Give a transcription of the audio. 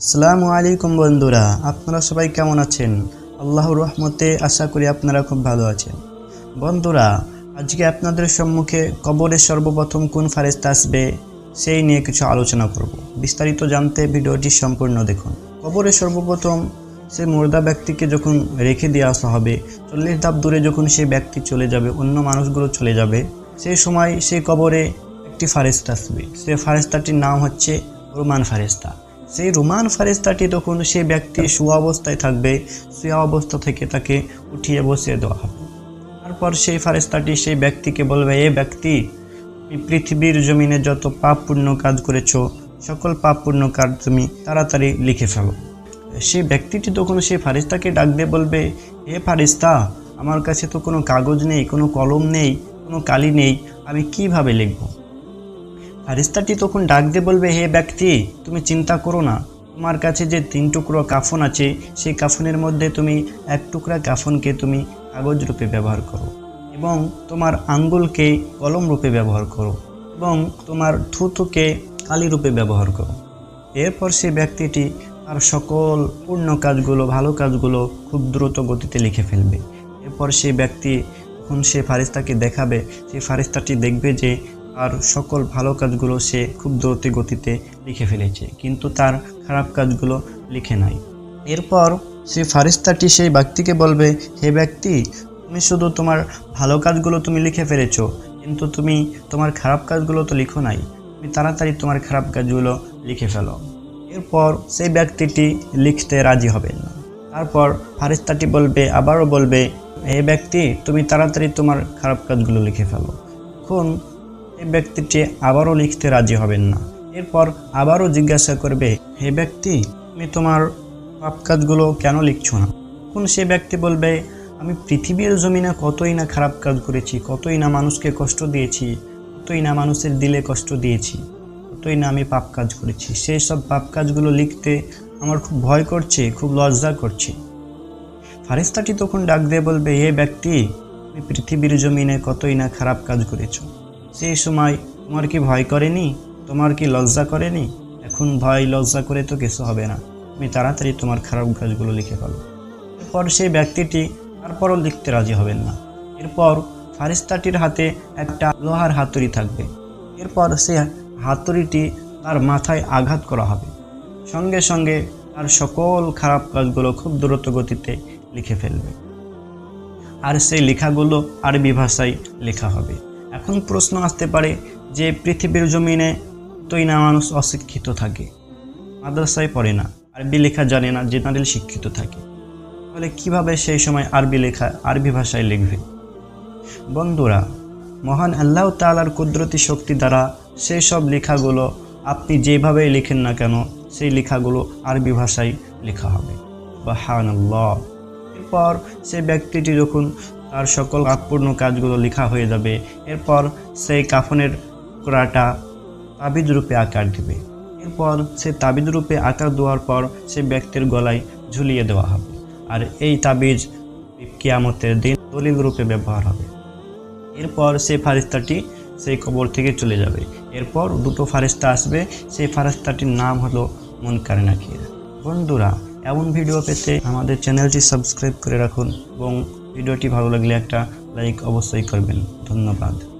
আসসালামু আলাইকুম বন্ধুরা, আপনারা সবাই কেমন আছেন? আল্লাহর রহমতে আশা করি আপনারা খুব ভালো আছেন। বন্ধুরা, আজকে আপনাদের সম্মুখে কবরের সর্বপ্রথম কোন ফারেস্তা আসবে, সেই নিয়ে কিছু আলোচনা করব। বিস্তারিত জানতে ভিডিওটি সম্পূর্ণ দেখুন। কবরে সর্বপ্রথম সে মুর্দা ব্যক্তিকে যখন রেখে দিয়ে আসা হবে, চল্লিশ ধাপ দূরে যখন সেই ব্যক্তি চলে যাবে, অন্য মানুষগুলো চলে যাবে, সেই সময় সেই কবরে একটি ফারেস্তা আসবে। সে ফারেস্তাটির নাম হচ্ছে রোমান ফারেস্তা সেই রোমান ফারেস্তাটি তখন সেই ব্যক্তি শুয়া অবস্থায় থাকবে শুয়া অবস্থা থেকে তাকে উঠিয়ে বসিয়ে দেওয়া হবে। তারপর সেই ফারেস্তাটি সেই ব্যক্তিকে বলবে, এ ব্যক্তি পৃথিবীর জমিনে যত পাপ পূর্ণ কাজ করেছ, সকল পাপ পূর্ণ কাজ তুমি তাড়াতাড়ি লিখে ফেলো। সেই ব্যক্তিটি তখন সেই ফারিস্তাকে ডাক দিয়ে বলবে হে ফারিস্তা আমার কাছে তো কোনো কাগজ নেই, কোনো কলম নেই, কোনো কালি নেই, আমি কীভাবে লিখব? ফারিস্তাটি তখন ডাক দিয়ে বলবে, হে ব্যক্তি, তুমি চিন্তা করো না। তোমার কাছে যে তিন টুকরো কাফন আছে, সেই কাফনের মধ্যে তুমি এক টুকরা কাফনকে তুমি কাগজ রূপে ব্যবহার করো এবং তোমার আঙ্গুলকে কলম রূপে ব্যবহার করো এবং তোমার থুতুকে কালি রূপে ব্যবহার করো। এরপর সে ব্যক্তিটি তার সকল পূর্ণ কাজগুলো, ভালো কাজগুলো খুব দ্রুত গতিতে লিখে ফেলবে। এরপর সে ব্যক্তি, যখন সে ফারিস্তাকে দেখাবে, সেই ফারিস্তাটি দেখবে যে তার সকল ভালো কাজগুলো সে খুব দ্রুত গতিতে লিখে ফেলেছে, কিন্তু তার খারাপ কাজগুলো লিখে নাই। এরপর সেই ফারিস্তাটি সেই ব্যক্তিকে বলবে, হে ব্যক্তি, তুমি শুধু তোমার ভালো কাজগুলো তুমি লিখে ফেলেছো, কিন্তু তুমি তোমার খারাপ কাজগুলো তো লিখো নাই। তুমি তাড়াতাড়ি তোমার খারাপ কাজগুলো লিখে ফেলো। এরপর সেই ব্যক্তিটি লিখতে রাজি হবে না। তারপর ফারিস্তাটি বলবে, আবারও বলবে, হে ব্যক্তি, তুমি তাড়াতাড়ি তোমার খারাপ কাজগুলো লিখে ফেলো। এখন এই ব্যক্তিটি আবারও লিখতে রাজি হবেন না। এরপর আবারও জিজ্ঞাসা করবে, হে ব্যক্তি, তুমি তোমার পাপ কাজগুলো কেন লিখছো না? তখন সে ব্যক্তি বলবে, আমি পৃথিবীর জমিনে কতই না খারাপ কাজ করেছি, কতই না মানুষকে কষ্ট দিয়েছি, কতই না মানুষের দিলে কষ্ট দিয়েছি, কতই না আমি পাপ কাজ করেছি। সেই সব পাপ কাজগুলো লিখতে আমার খুব ভয় করছে, খুব লজ্জা করছে। ফারিস্তাটি তখন ডাক দিয়ে বলবে এ ব্যক্তি, তুমি পৃথিবীর জমিনে কতই না খারাপ কাজ করেছ? সেই সময় তোমার কি ভয় করেনি? তোমার কি লজ্জা করেনি? এখন ভয় লজ্জা করে তো কিছু হবে না। তুমি তাড়াতাড়ি তোমার খারাপ কাজগুলো লিখে ফেলো। এরপর সেই ব্যক্তিটি তারপরও লিখতে রাজি হবেন না। এরপর ফারিস্তাটির হাতে একটা লোহার হাতুড়ি থাকবে। এরপর সে হাতুড়িটি তার মাথায় আঘাত করা হবে। সঙ্গে সঙ্গে তার সকল খারাপ কাজগুলো খুব দ্রুত গতিতে লিখে ফেলবে। আর সেই লেখাগুলো আরবি ভাষায় লেখা হবে। এখন প্রশ্ন আসতে পারে যে পৃথিবীর জমিনে তৈ না মানুষ অশিক্ষিত থাকে, মাদ্রাসায় পড়ে না, আরবি লেখা জানে না, জেনারেল শিক্ষিত থাকে। তাহলে কীভাবে সেই সময় আরবি লেখা, আরবি ভাষায় লিখবে? বন্ধুরা, মহান আল্লাহ তালার কুদরতি শক্তি দ্বারা সেই সব লেখাগুলো আপনি যেভাবেই লিখেন না কেন, সেই লেখাগুলো আরবি ভাষায় লেখা হবে। বাহানাল্লাহ এরপর সেই ব্যক্তিটি যখন তার সকল আপূর্ণ কাজগুলো লেখা হয়ে যাবে। এরপর সেই কাফনের কোড়াটা তাবিজ রূপে আকার দেবে। এরপর সে তাবিজ রূপে আকার দেওয়ার পর সে ব্যক্তির গলায় ঝুলিয়ে দেওয়া হবে। আর এই তাবিজ কিয়ামতের দিন দলিল রূপে ব্যবহার হবে। এরপর সে ফারিস্তাটি সেই কবর থেকে চলে যাবে। এরপর দুটো ফারিস্তা আসবে। সেই ফারিস্তাটির নাম হলো মনকার নাকির। বন্ধুরা, এমন ভিডিও পেতে আমাদের চ্যানেলটি সাবস্ক্রাইব করে রাখুন এবং ভিডিওটি ভালো লাগলে একটা লাইক অবশ্যই করবেন। ধন্যবাদ।